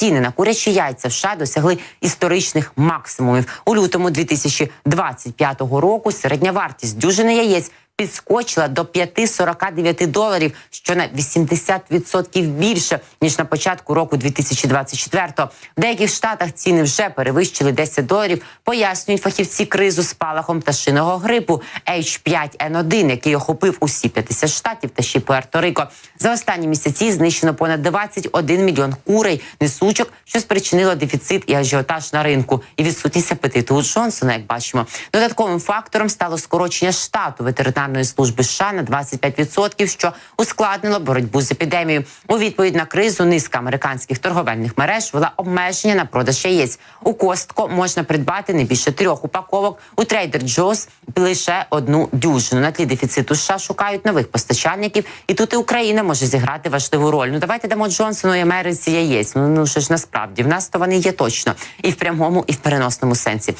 ціни на курячі яйця в США досягли історичних максимумів. У лютому 2025 року середня вартість дюжини яєць підскочила до 5,49 доларів, що на 80% більше ніж на початку року 2024-го. В деяких штатах ціни вже перевищили 10 доларів. Пояснюють фахівці кризу спалахом пташиного грипу H5N1, який охопив усі 50 штатів та ще й Пуерто-Рико. За останні місяці знищено понад 21 мільйон курей, несучок, що спричинило дефіцит і ажіотаж на ринку, і відсутність апетиту у Джонсона, як бачимо. Додатковим фактором стало скорочення штату ветеринарної служби США на 25%, що ускладнило боротьбу з епідемією. У відповідь на кризу низка американських торговельних мереж вела обмеження на продаж яєць. У Костко можна придбати не більше трьох упаковок. У Trader Joe's лише одну дюжину. На тлі дефіциту США шукають нових постачальників, і тут і Україна може зіграти важливу роль. Ну давайте дамо Джонсону і Америці яєць. Ну ну що ж насправді в нас то вони є точно і в прямому, і в переносному сенсі.